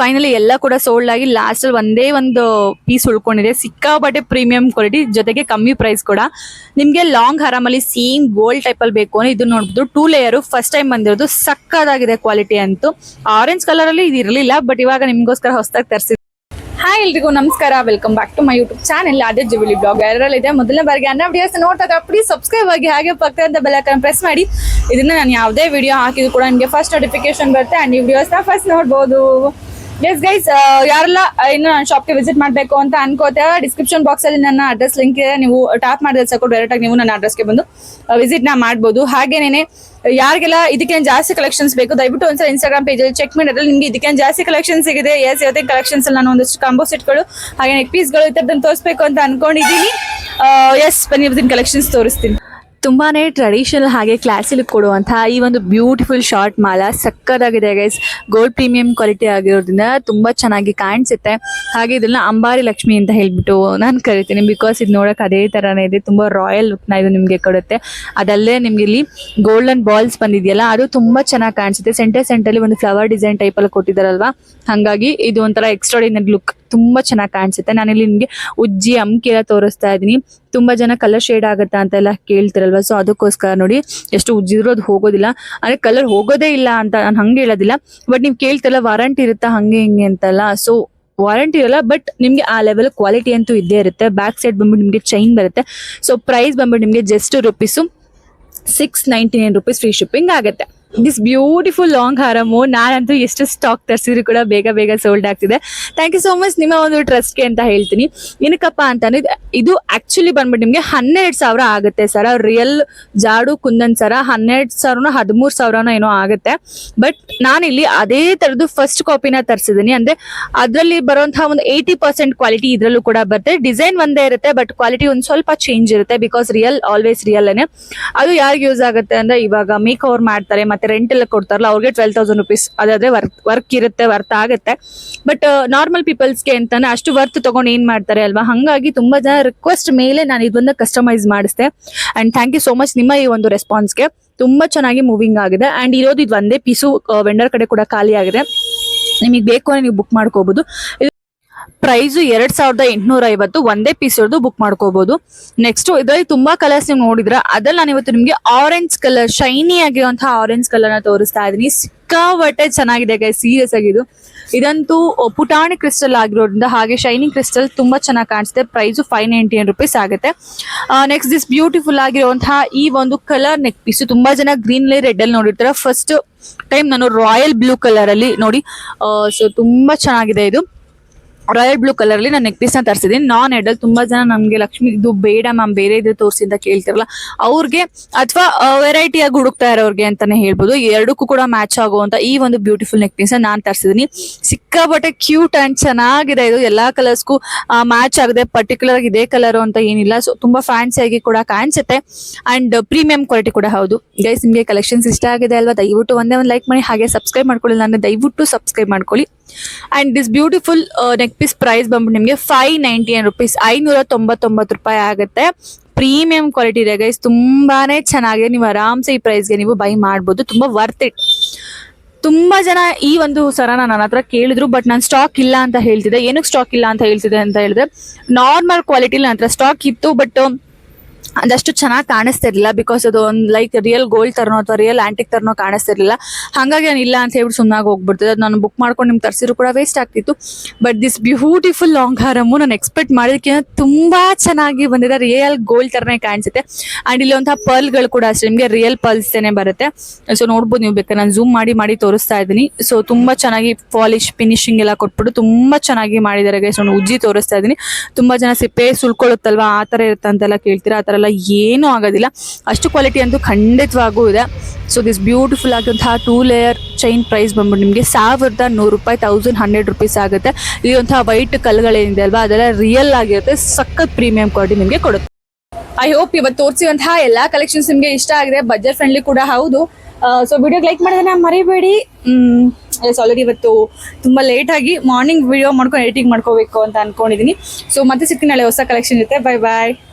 Finally ಎಲ್ಲ ಕೂಡ sold ಆಗಿ ಲಾಸ್ಟ್ ಅಲ್ಲಿ ಒಂದೇ ಒಂದು ಪೀಸ್ ಉಳ್ಕೊಂಡಿದೆ. ಸಿಕ್ಕಾಪಟ್ಟೆ ಪ್ರೀಮಿಯಂ ಕ್ವಾಲಿಟಿ ಜೊತೆಗೆ ಕಮ್ಮಿ ಪ್ರೈಸ್ ಕೂಡ. ನಿಮ್ಗೆ ಲಾಂಗ್ ಹರಾಮಲ್ಲಿ ಸೇಮ್ ಗೋಲ್ಡ್ ಟೈಪ್ ಅಲ್ಲಿ ಬೇಕು ಅಂದ್ರೆ ಇದು ನೋಡ್ಬೋದು. ಟೂ ಲೇಯರ್ ಫಸ್ಟ್ ಟೈಮ್ ಬಂದಿರೋದು, ಸಕ್ಕದಾಗಿದೆ ಕ್ವಾಲಿಟಿ ಅಂತೂ. ಆರೆಂಜ್ ಕಲರ್ ಅಲ್ಲಿ ಇದು ಇರಲಿಲ್ಲ ಬಟ್ ಇವಾಗ ನಿಮ್ಗೋಸ್ಕರ ಹೊಸದಾಗಿ ತರಿಸಿ ಹಾಯ್ ಎಲ್ರಿಗೂ, ನಮಸ್ಕಾರ. Welcome back to my YouTube channel ಅದೇ ಜುಬಿಲಿ ಬ್ಲಾಗ್ ಇದೆ ಮೊದಲನೇ ಬಾರಿಗೆ ಅನ್ನ ವಿಡಿಯೋಸ್ ನೋಡ್ತಾ ಇದ್ರೆ ಪ್ಲೀಸ್ ಸಬ್ಸ್ಕ್ರೈಬ್ ಆಗಿ ಹಾಗೆ ಪಕ್ಕದ ಬೆಲ್ ಐಕನ್ ಪ್ರೆಸ್ ಮಾಡಿ. ಇದನ್ನ ನಾನು ಯಾವುದೇ ವಿಡಿಯೋ ಹಾಕಿದ್ರು ಕೂಡ ನಿಮಗೆ ಫಸ್ಟ್ ನೋಟಿಫಿಕೇಶನ್ ಬರುತ್ತೆ. ಆ್ಯಂಡ್ ಈ ವಿಡಿಯೋಸ್ನ ಫಸ್ಟ್ ನೋಡ್ಬೋದು. ಎಸ್ ಗೈಸ್ ಯಾರೆಲ್ಲ ಇನ್ನು ನನ್ನ ಶಾಪ್ಗೆ ವಿಸಿಟ್ ಮಾಡಬೇಕು ಅಂತ ಅನ್ಕೋತೆ ಡಿಸ್ಕ್ರಿಪ್ಷನ್ ಬಾಕ್ಸಲ್ಲಿ ನನ್ನ ಅಡ್ರೆಸ್ ಲಿಂಕ್ ಇದೆ. ನೀವು ಟ್ಯಾಪ್ ಮಾಡಿದ್ರೆ ಸಾಕು ಡೈರೆಕ್ಟಾಗಿ ನೀವು ನನ್ನ ಅಡ್ರೆಸ್ಗೆ ಬಂದು ವಿಸಿಟ್ನ ಮಾಡ್ಬೋದು. ಹಾಗೇನೇನೆ, ಯಾರಿಗೆಲ್ಲ ಇದಕ್ಕೆ ಜಾಸ್ತಿ ಕಲೆಕ್ಷನ್ಸ್ ಬೇಕು, ದಯವಿಟ್ಟು ಒಂದ್ಸಲ ಇನ್ಸ್ಟಾಗ್ರಾಮ್ ಪೇಜಲ್ಲಿ ಚೆಕ್ ಮಾಡಿದ್ರೆ ನಿಮಗೆ ಇದಕ್ಕೇನು ಜಾಸ್ತಿ ಕಲೆಕ್ಷನ್ಸ್ ಸಿಗಿದೆ ಎಸ್ ಯಾವುದೇ ಕಲೆಕ್ಷನ್ಸ್ ನಾನು ಒಂದಷ್ಟು ಕಾಂಬೋ ಸೆಟ್ಗಳು ಹಾಗೆ ನೆಕ್ ಪೀಸ್ಗಳು ಈ ಥರದನ್ನು ತೋರಿಸ್ಬೇಕು ಅಂತ ಅನ್ಕೊಂಡಿದ್ದೀನಿ. ಎಸ್ ಬನ್ನಿ, ಇವತ್ತಿನ ಕಲೆಕ್ಷನ್ಸ್ ತೋರಿಸ್ತೀನಿ. ತುಂಬಾನೇ ಟ್ರೆಡಿಷನಲ್ ಹಾಗೆ ಕ್ಲಾಸಿ ಕೊಡುವಂತಹ ಈ ಒಂದು ಬ್ಯೂಟಿಫುಲ್ ಶಾರ್ಟ್ ಮಾಲ ಸಕ್ಕದಾಗಿದೆ ಗೈಸ್ ಗೋಲ್ಡ್ ಪ್ರೀಮಿಯಂ ಕ್ವಾಲಿಟಿ ಆಗಿರೋದ್ರಿಂದ ತುಂಬಾ ಚೆನ್ನಾಗಿ ಕಾಣಿಸುತ್ತೆ. ಹಾಗೆ ಇದನ್ನ ಅಂಬಾರಿ ಲಕ್ಷ್ಮಿ ಅಂತ ಹೇಳ್ಬಿಟ್ಟು ನಾನು ಕರಿತೀನಿ ಬಿಕಾಸ್ ಇದು ನೋಡೋಕೆ ಅದೇ ಥರನೇ ಇದೆ. ತುಂಬಾ ರಾಯಲ್ ಲುಕ್ನ ಇದು ನಿಮಗೆ ಕೊಡುತ್ತೆ. ಅದಲ್ಲೇ ನಿಮಗೆ ಇಲ್ಲಿ ಗೋಲ್ಡನ್ ಬಾಲ್ಸ್ ಬಂದಿದೆಯಲ್ಲ, ಅದು ತುಂಬಾ ಚೆನ್ನಾಗಿ ಕಾಣಿಸುತ್ತೆ. ಸೆಂಟರ್ ಸೆಂಟರ್ ಒಂದು ಫ್ಲವರ್ ಡಿಸೈನ್ ಟೈಪ್ ಅಲ್ಲಿ ಕೊಟ್ಟಿದಾರಲ್ವಾ ಹಾಗಾಗಿ ಇದು ಒಂಥರ ಎಕ್ಸ್ಟ್ರಾಡಿನರಿ ಲುಕ್ ತುಂಬಾ ಚೆನ್ನಾಗಿ ಕಾಣಿಸುತ್ತೆ. ನಾನಿಲ್ಲಿ ನಿಮಗೆ ಉಜ್ಜಿ ಅಮ್ಕಿ ಎಲ್ಲ ತೋರಿಸ್ತಾ ಇದೀನಿ ತುಂಬಾ ಜನ ಕಲರ್ ಶೇಡ್ ಆಗುತ್ತಾ ಅಂತ ಎಲ್ಲ ಕೇಳ್ತಿರಲ್ವಾ? ಸೊ ಅದಕ್ಕೋಸ್ಕರ ನೋಡಿ ಎಷ್ಟು ಉಜ್ಜಿದ್ರು ಅದು ಹೋಗೋದಿಲ್ಲ. ಅಂದ್ರೆ ಕಲರ್ ಹೋಗೋದೇ ಇಲ್ಲ ಅಂತ ನಾನು ಹಂಗೆ ಹೇಳೋದಿಲ್ಲ. ಬಟ್ ನೀವು ಕೇಳ್ತಿರಲ್ಲ ವಾರಂಟಿ ಇರುತ್ತಾ, ಹಂಗೆ ಹಿಂಗೆ ಅಂತಲ್ಲ. ಸೊ ವಾರಂಟಿ ಇರಲ್ಲ ಬಟ್ ನಿಮ್ಗೆ ಆ ಲೆವೆಲ್ ಕ್ವಾಲಿಟಿ ಅಂತೂ ಇದ್ದೇ ಇರುತ್ತೆ. ಬ್ಯಾಕ್ ಸೈಡ್ ಬಂದ್ಬಿಟ್ಟು ನಿಮಗೆ ಚೈನ್ ಬರುತ್ತೆ. ಸೊ ಪ್ರೈಸ್ ಬಂದ್ಬಿಟ್ಟು ನಿಮಗೆ just rupees six ninety nine rupees free shipping ಆಗುತ್ತೆ. ದಿಸ್ ಬ್ಯೂಟಿಫುಲ್ ಲಾಂಗ್ ಹಾರಮು ನಾನಂತೂ ಎಷ್ಟು ಸ್ಟಾಕ್ ತರಿಸಿದ್ರು ಕೂಡ ಬೇಗ ಬೇಗ ಸೋಲ್ಡ್ ಆಗ್ತಿದೆ. ಥ್ಯಾಂಕ್ ಯು ಸೋ ಮಚ್ ನಿಮ್ಮ ಒಂದು ಟ್ರಸ್ಟ್ಗೆ ಅಂತ ಹೇಳ್ತೀನಿ. ಏನಕ್ಕಪ್ಪ ಅಂತಂದ್ರೆ, ಇದು- ಆಕ್ಚುಲಿ ಬಂದ್ಬಿಟ್ಟು ನಿಮಗೆ ಹನ್ನೆರಡು ಸಾವಿರ ಆಗುತ್ತೆ ಸರ. ರಿಯಲ್ ಜಾಡು ಕುಂದನ್ ಸರ ಹನ್ನೆರಡು ಸಾವಿರನೋ ಹದಿಮೂರು ಸಾವಿರನೋ ಏನೋ ಆಗುತ್ತೆ. ಬಟ್ ನಾನಿಲ್ಲಿ ಅದೇ ಥರದ್ದು ಫಸ್ಟ್ ಕಾಪಿನ ತರಿಸಿದ್ದೀನಿ ಅಂದರೆ ಅದರಲ್ಲಿ ಬರುವಂತಹ ಒಂದು ಏಯ್ಟಿ ಪರ್ಸೆಂಟ್ ಕ್ವಾಲಿಟಿ ಇದರಲ್ಲೂ ಕೂಡ ಬರುತ್ತೆ. ಡಿಸೈನ್ ಒಂದೇ ಇರುತ್ತೆ ಬಟ್ ಕ್ವಾಲಿಟಿ ಒಂದು ಸ್ವಲ್ಪ ಚೇಂಜ್ ಇರುತ್ತೆ ಬಿಕಾಸ್ ರಿಯಲ್ ಆಲ್ವೇಸ್ ರಿಯಲ್ ಅದು ಯಾರಿಗೆ ಯೂಸ್ ಆಗುತ್ತೆ ಅಂದರೆ ಇವಾಗ ಮೇಕ್ ಓವರ್ ಮಾಡ್ತಾರೆ ಮತ್ತೆ ರೆಂಟ್ ಎಲ್ಲ ಕೊಡ್ತಾರಲ್ಲ, ಅವ್ರಿಗೆ ಟ್ವೆಲ್ ತೌಸಂಡ್ ರುಪೀಸ್ ಅದಾದ್ರೆ ವರ್ಕ್ ವರ್ಕ್ ಇರುತ್ತೆ ವರ್ತ್ ಆಗುತ್ತೆ. ಬಟ್ ನಾರ್ಮಲ್ ಪೀಪಲ್ಸ್ಗೆ ಅಂತಾನೆ ಅಷ್ಟು ವರ್ತ್ ತಗೊಂಡು ಏನ್ ಮಾಡ್ತಾರೆ ಅಲ್ವಾ? ಹಂಗಾಗಿ ತುಂಬಾ ಜನ ರಿಕ್ವೆಸ್ಟ್ ಮೇಲೆ ನಾನು ಇದನ್ನ customise ಮಾಡಿಸ್ದೆ. And thank you so much ನಿಮ್ಮ ಈ ಒಂದು ರೆಸ್ಪಾನ್ಸ್ಗೆ ತುಂಬಾ ಚೆನ್ನಾಗಿ ಮೂವಿಂಗ್ ಆಗಿದೆ. ಅಂಡ್ ಇರೋದು ಇದು ಒಂದೇ ಪೀಸು ವೆಂಡರ್ ಕಡೆ ಕೂಡ ಖಾಲಿ ಆಗಿದೆ. ನಿಮಗೆ ಬೇಕು ಅಂದ್ರೆ ನೀವು ಬುಕ್ ಮಾಡ್ಕೋಬಹುದು ಪ್ರೈಸು ಎರಡ್ ಸಾವಿರದ ಎಂಟುನೂರ ಐವತ್ತು ಒಂದೇ ಪೀಸ್ ಇರೋದು ಬುಕ್ ಮಾಡ್ಕೋಬಹುದು ನೆಕ್ಸ್ಟ್ ಇದರಲ್ಲಿ ತುಂಬಾ ಕಲರ್ಸ್ ನೀವು ನೋಡಿದ್ರ ಅದ್ರಲ್ಲಿ ನಾನು ಇವತ್ತು ನಿಮ್ಗೆ ಆರೆಂಜ್ ಕಲರ್ ಶೈನಿ ಆಗಿರುವಂತಹ ಆರೆಂಜ್ ಕಲರ್ನ ತೋರಿಸ್ತಾ ಇದೀನಿ ಸಿಕ್ಕಾಪಟ್ಟೆ ಚೆನ್ನಾಗಿದೆ ಗೈ ಸೀರಿಯಸ್ ಆಗಿದು ಇದಂತೂ ಪುಟಾಣಿ ಕ್ರಿಸ್ಟಲ್ ಆಗಿರೋದ್ರಿಂದ ಹಾಗೆ ಶೈನಿಂಗ್ ಕ್ರಿಸ್ಟಲ್ ತುಂಬಾ ಚೆನ್ನಾಗಿ ಕಾಣಿಸುತ್ತೆ. Price five ninety nine rupees ಆಗುತ್ತೆ ನೆಕ್ಸ್ಟ್ ದಿಸ್ ಬ್ಯೂಟಿಫುಲ್ ಆಗಿರುವಂತಹ ಈ ಒಂದು ಕಲರ್ ನೆಕ್ ಪೀಸ್ ತುಂಬಾ ಜನ ಗ್ರೀನ್ ರೆಡ್ ಅಲ್ಲಿ ನೋಡಿರ್ತಾರೆ. ಫಸ್ಟ್ ಟೈಮ್ ನಾನು ರಾಯಲ್ ಬ್ಲೂ ಕಲರ್ ಅಲ್ಲಿ ನೋಡಿ. ಸೊ ತುಂಬಾ ಚೆನ್ನಾಗಿದೆ ಇದು. ರಾಯಲ್ ಬ್ಲೂ ಕಲರ್ ಅಲ್ಲಿ ನಾನು ನೆಕ್ ಪೀಸ್ನ ತರಿಸಿದ್ದೀನಿ ನಾನ್ ಎಡಲ್ ತುಂಬಾ ಜನ ನಮ್ಗೆ ಲಕ್ಷ್ಮಿ, ಇದು ಬೇಡ ಮ್ಯಾಮ್ ಬೇರೆ ಇದು ತೋರಿಸಿ ಅಂತ ಕೇಳ್ತಿರಲ್ಲ, ಅವ್ರಿಗೆ ಅಥವಾ ವೆರೈಟಿ ಆಗಿ ಹುಡುಕ್ತಾ ಇರೋರ್ಗೆ ಅಂತಾನೆ ಹೇಳ್ಬೋದು. ಎರಡಕ್ಕೂ ಕೂಡ ಮ್ಯಾಚ್ ಆಗುವಂತ ಈ ಒಂದು ಬ್ಯೂಟಿಫುಲ್ ನೆಕ್ ಪೀಸ್ ನಾನು ತರಿಸಿದೀನಿ. ಸಿಕ್ಕಾಪಟ್ಟೆ ಕ್ಯೂಟ್ ಅಂಡ್ ಚೆನ್ನಾಗಿದೆ ಇದು. ಎಲ್ಲಾ ಕಲರ್ಸ್ಗೂ ಮ್ಯಾಚ್ ಆಗಿದೆ. ಪರ್ಟಿಕ್ಯುಲರ್ ಆಗಿ ಇದೇ ಕಲರ್ ಅಂತ ಏನಿಲ್ಲ. ಸೊ ತುಂಬಾ ಫ್ಯಾನ್ಸಿ ಆಗಿ ಕೂಡ ಕಾಣಿಸುತ್ತೆ. ಅಂಡ್ ಪ್ರೀಮಿಯಂ ಕ್ವಾಲಿಟಿ ಕೂಡ ಹೌದು. ಗೈಸ್ ನಿಮಗೆ ಕಲೆಕ್ಷನ್ಸ್ ಇಷ್ಟ ಆಗಿದೆ ಅಲ್ವಾ? ದಯವಿಟ್ಟು ಒಂದೇ ಒಂದು ಲೈಕ್ ಮಾಡಿ. ಹಾಗೆ ಸಬ್ಸ್ಕ್ರೈಬ್ ಮಾಡ್ಕೊಳ್ಳಿ. ನಾನು ದಯವಿಟ್ಟು ಸಬ್ಸ್ಕ್ರೈಬ್ ಮಾಡ್ಕೊಳ್ಳಿ. And this beautiful neck piece price ಬಂದ್ಬಿಟ್ಟು ನಿಮಗೆ ಫೈವ್ ನೈಂಟಿ ನೈನ್ ರುಪೀಸ್ ಐನೂರ ತೊಂಬತ್ತೊಂಬತ್ತು ರೂಪಾಯಿ ಆಗುತ್ತೆ. ಪ್ರೀಮಿಯಂ ಕ್ವಾಲಿಟಿ ಇದೆ ಗೈಸ್ ತುಂಬಾ ಚೆನ್ನಾಗಿದೆ. ನೀವು ಆರಾಮ್ಸೆ ಈ ಪ್ರೈಸ್ಗೆ ನೀವು ಬೈ ಮಾಡ್ಬೋದು. ತುಂಬ ವರ್ತ್ ಇಟ್ ತುಂಬ ಜನ ಈ ಒಂದು ಸರನ ನನ್ನ ಹತ್ರ ಕೇಳಿದ್ರು ಬಟ್ ನಾನು ಸ್ಟಾಕ್ ಇಲ್ಲ ಅಂತ ಹೇಳ್ತಿದ್ದೆ. ಏನಕ್ಕೆ ಸ್ಟಾಕ್ ಇಲ್ಲ ಅಂತ ಹೇಳ್ತಿದ್ದೆ ಅಂತ ಹೇಳಿದ್ರೆ ನಾರ್ಮಲ್ ಕ್ವಾಲಿಟಿಲಿ ನನ್ನ ಹತ್ರ ಸ್ಟಾಕ್ ಇತ್ತು ಬಟ್ ಅದಷ್ಟು ಚೆನ್ನಾಗಿ ಕಾಣಿಸ್ತಿರ್ಲಿಲ್ಲ ಬಿಕಾಸ್ ಅದು ಒಂದು ಲೈಕ್ ರಿಯಲ್ ಗೋಲ್ಡ್ ತರನೋ ಅಥವಾ ರಿಯಲ್ ಆಂಟಿಕ್ ತರನೋ ಕಾಣಿಸ್ತಿರ್ಲಿಲ್ಲ. ಹಾಗಾಗಿ ನಾನು ಇಲ್ಲ ಅಂತ ಹೇಳ್ಬಿಟ್ಟು ಸುಮ್ಮನಾಗಿ ಹೋಗ್ಬಿಡ್ತದೆ. ಅದು ನಾನು ಬುಕ್ ಮಾಡ್ಕೊಂಡು ನಿಮ್ಗೆ ತರಿಸಿದ್ರು ಕೂಡ ವೇಸ್ಟ್ ಆಗ್ತಿತ್ತು. ಬಟ್ ದಿಸ್ ಬ್ಯೂಟಿಫುಲ್ ಲಾಂಗ್ ಹಾರಮು ನಾನು ಎಕ್ಸ್ಪೆಕ್ಟ್ ಮಾಡಿದಕ್ಕಿಂತ ತುಂಬಾ ಚೆನ್ನಾಗಿ ಬಂದಿದೆ. ರಿಯಲ್ ಗೋಲ್ಡ್ ತರನೇ ಕಾಣಿಸುತ್ತೆ. ಅಂಡ್ ಇಲ್ಲಿ ಪರ್ಲ್ ಪರ್ಲ್ಗಳು ಕೂಡ ಅಷ್ಟೇ. ನಿಮಗೆ ರಿಯಲ್ ಪರ್ಲ್ಸೇನೆ ಬರುತ್ತೆ. ಸೊ ನೋಡ್ಬೋದು ನೀವು ಬೇಕಾದ್ರೆ. ನಾನು ಝೂಮ್ ಮಾಡಿ ಮಾಡಿ ತೋರಿಸ್ತಾ ಇದ್ದೀನಿ. ಸೊ ತುಂಬಾ ಚೆನ್ನಾಗಿ ಪಾಲಿಶ್ ಫಿನಿಶಿಂಗ್ ಎಲ್ಲ ಕೊಟ್ಬಿಟ್ಟು ತುಂಬಾ ಚೆನ್ನಾಗಿ ಮಾಡಿದ್ದಾರೆ ಸೊ ನಾನು ಉಜ್ಜಿ ತೋರಿಸ್ತಾ ಇದ್ದೀನಿ. ತುಂಬಾ ಜನ ಸಿಪ್ಪೆ ಸುಳ್ಕೊಳ್ಳುತ್ತಲ್ವಾ ಆ ಥರ ಇರುತ್ತೆ ಅಂತೆಲ್ಲ ಕೇಳ್ತೀರಾ? ಆ ಥರ ಎಲ್ಲ ಏನೂ ಆಗೋದಿಲ್ಲ. ಅಷ್ಟು ಕ್ವಾಲಿಟಿ ಅಂತೂ ಖಂಡಿತವಾಗೂ ಇದೆ. ಸೊ ದಿಸ್ ಬ್ಯೂಟಿಫುಲ್ ಆಗಿರುವಂತಹ ಟೂ ಲೇಯರ್ ಚೈನ್ ಪ್ರೈಸ್ ಬಂದ್ಬಿಟ್ಟು ನಿಮಗೆ ಸಾವಿರದ ನೂರು ರೂಪಾಯಿ ತೌಸಂಡ್ ಹಂಡ್ರೆಡ್ ರುಪೀಸ್ ಆಗುತ್ತೆ. ಒಂಥರ ವೈಟ್ ಕಲ್ಗಳೇನಿದೆ ಅಲ್ವಾ, ಅದೆಲ್ಲ ರಿಯಲ್ ಆಗಿರುತ್ತೆ. ಸಖತ್ ಪ್ರೀಮಿಯಂ ಕ್ವಾಲಿಟಿ ನಿಮಗೆ ಕೊಡುತ್ತೆ. ಐ ಹೋಪ್ ಇವತ್ತು ತೋರಿಸಿರುವಂತಹ ಎಲ್ಲಾ ಕಲೆಕ್ಷನ್ಸ್ ನಿಮಗೆ ಇಷ್ಟ ಆಗಿದೆ. ಬಜೆಟ್ ಫ್ರೆಂಡ್ಲಿ ಕೂಡ ಹೌದು. ಸೊ ವಿಡಿಯೋಗೆ ಲೈಕ್ ಮಾಡೋದನ್ನ ಮರಿಬೇಡಿ. ಎಸ್ ಆಲ್ರೆಡಿ ಇವತ್ತು ತುಂಬಾ ಲೇಟ್ ಆಗಿ ಮಾರ್ನಿಂಗ್ ವಿಡಿಯೋ ಮಾಡ್ಕೊಂಡು ಎಡಿಟಿಂಗ್ ಮಾಡ್ಕೋಬೇಕು ಅಂತ ಅನ್ಕೊಂಡಿದೀನಿ. ಸೊ ಮತ್ತೆ ಸಿಗ್ತೀನಿ ಹೊಸ ಕಲೆಕ್ಷನ್ ಇರುತ್ತೆ ಬೈ ಬಾಯ್